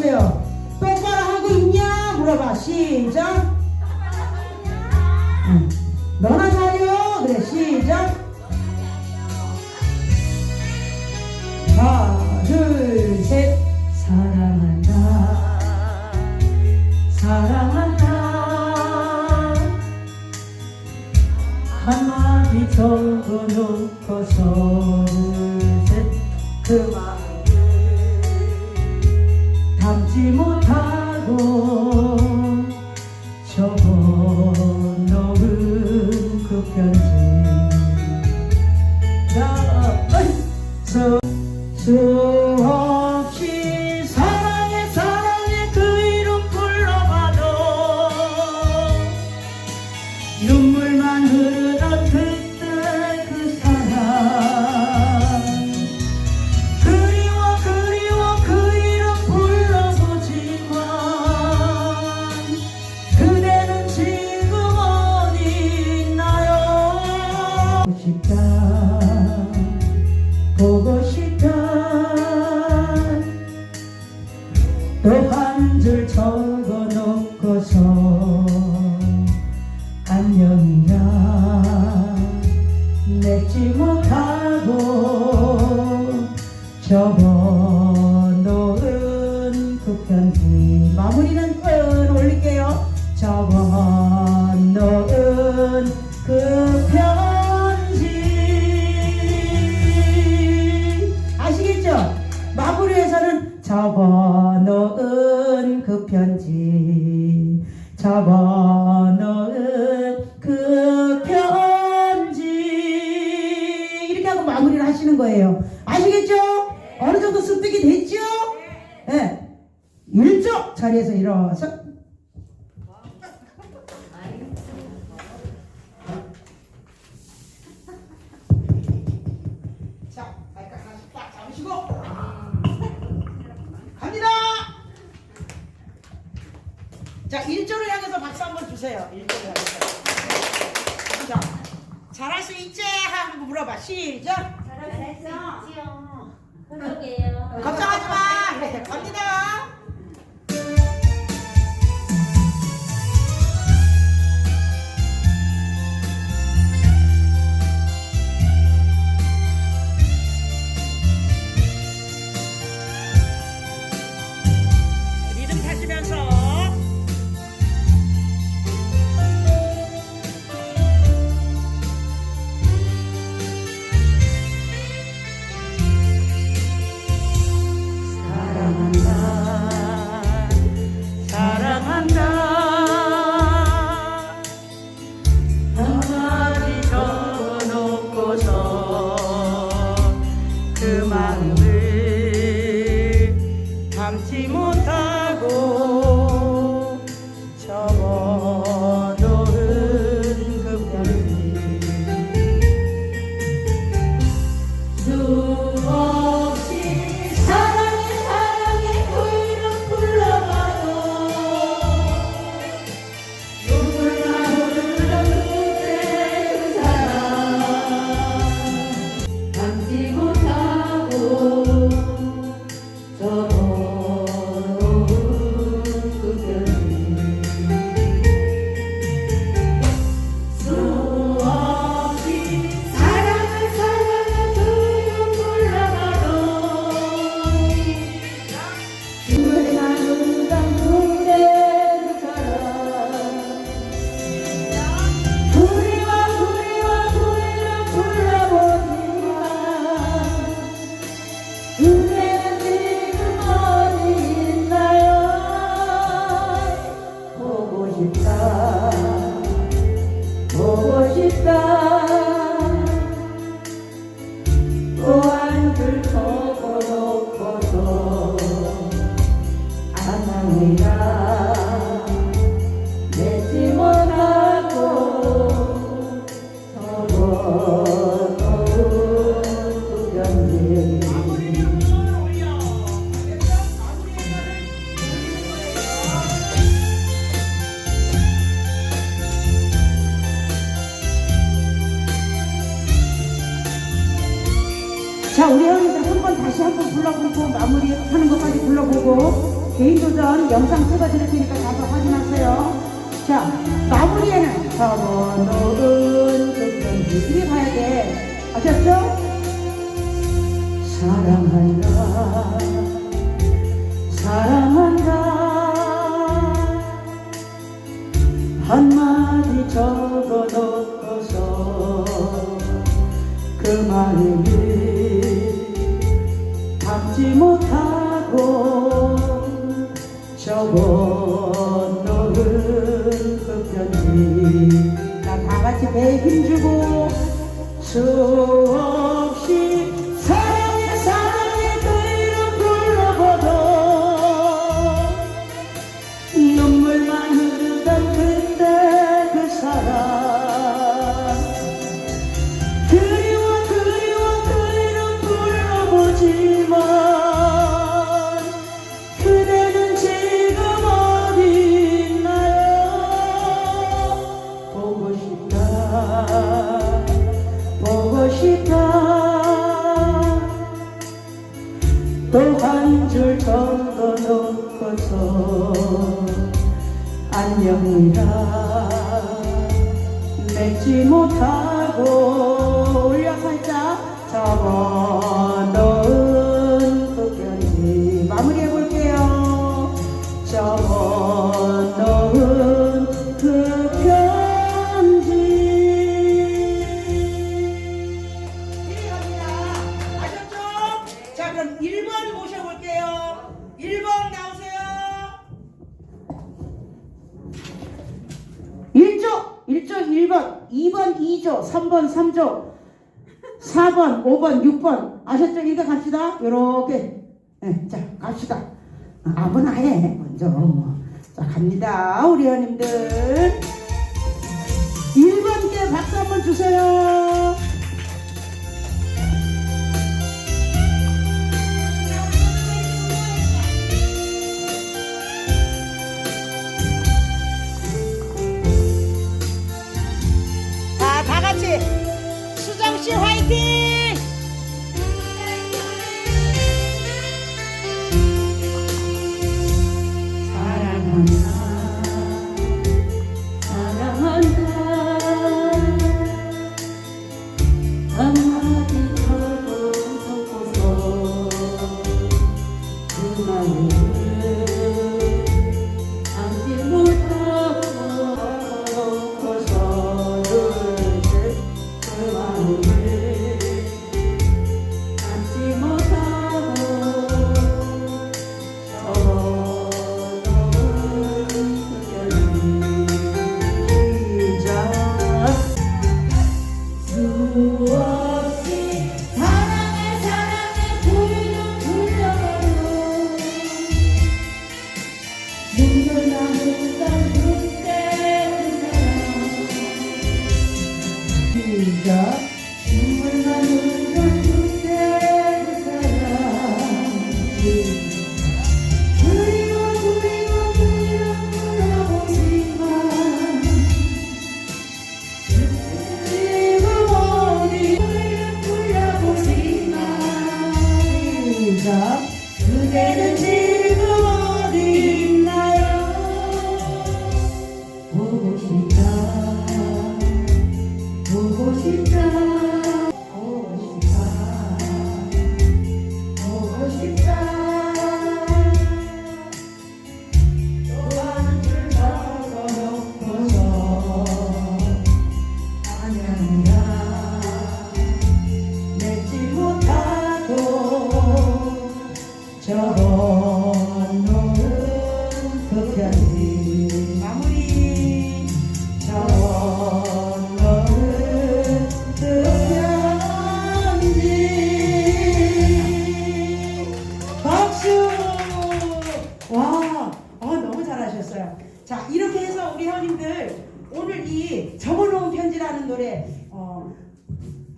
보세요. 똑바로 하고 있냐? 물어봐. 시작. 너나 잘해요. 그래, 시작. 하나, 둘, 셋. 사랑한다. 사랑한다. 한마디 정도 놓고 서울 셋. 그만. 잊지 못하고 저번 너은 그 편지 거예요. 아시겠죠? 어느 정도 습득이 됐죠? 예. 네. 일조 자리에서 일어서 자, 1조를 향해서 박수 한번 주세요. 1조를 향해서. 자, 잘할 수 있지? 한번 물어봐. 시작! 그러게요. 걱정하지 마. 개인 도전 영상 찍어드릴 테니까 가서 확인하세요. 자, 마무리에는 그 편지. 이리 가야 돼. 아셨죠? 사랑한다. 사랑한다. 나다 같이 배 힘 주고 수없이 또한줄 적어 놓고서 안녕이라. 맺지 못하고 1조, 1조 1번, 2번 2조, 3번 3조, 4번, 5번, 6번. 아셨죠? 읽어 갑시다. 요렇게. 네, 자, 갑시다. 아, 아무나 해. 먼저. 자, 갑니다. 우리 회원님들. 1번께 박수 한번 주세요. 시작 눈물 나는 그때 그 사랑 그리워 그리워 그리워 불러보지만 지금 어디 불러보지만 시작 그대는 노래 어,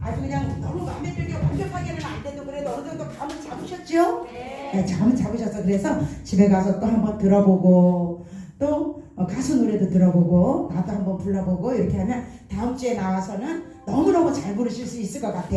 아주 그냥 너무 마음에 들게 완벽하게는 안 돼도 그래도 어느 정도 감을 잡으셨죠? 네. 감을 잡으셔서 그래서 집에 가서 또 한번 들어보고 또 어, 가수 노래도 들어보고 나도 한번 불러보고 이렇게 하면 다음 주에 나와서는 너무너무 잘 부르실 수 있을 것 같아.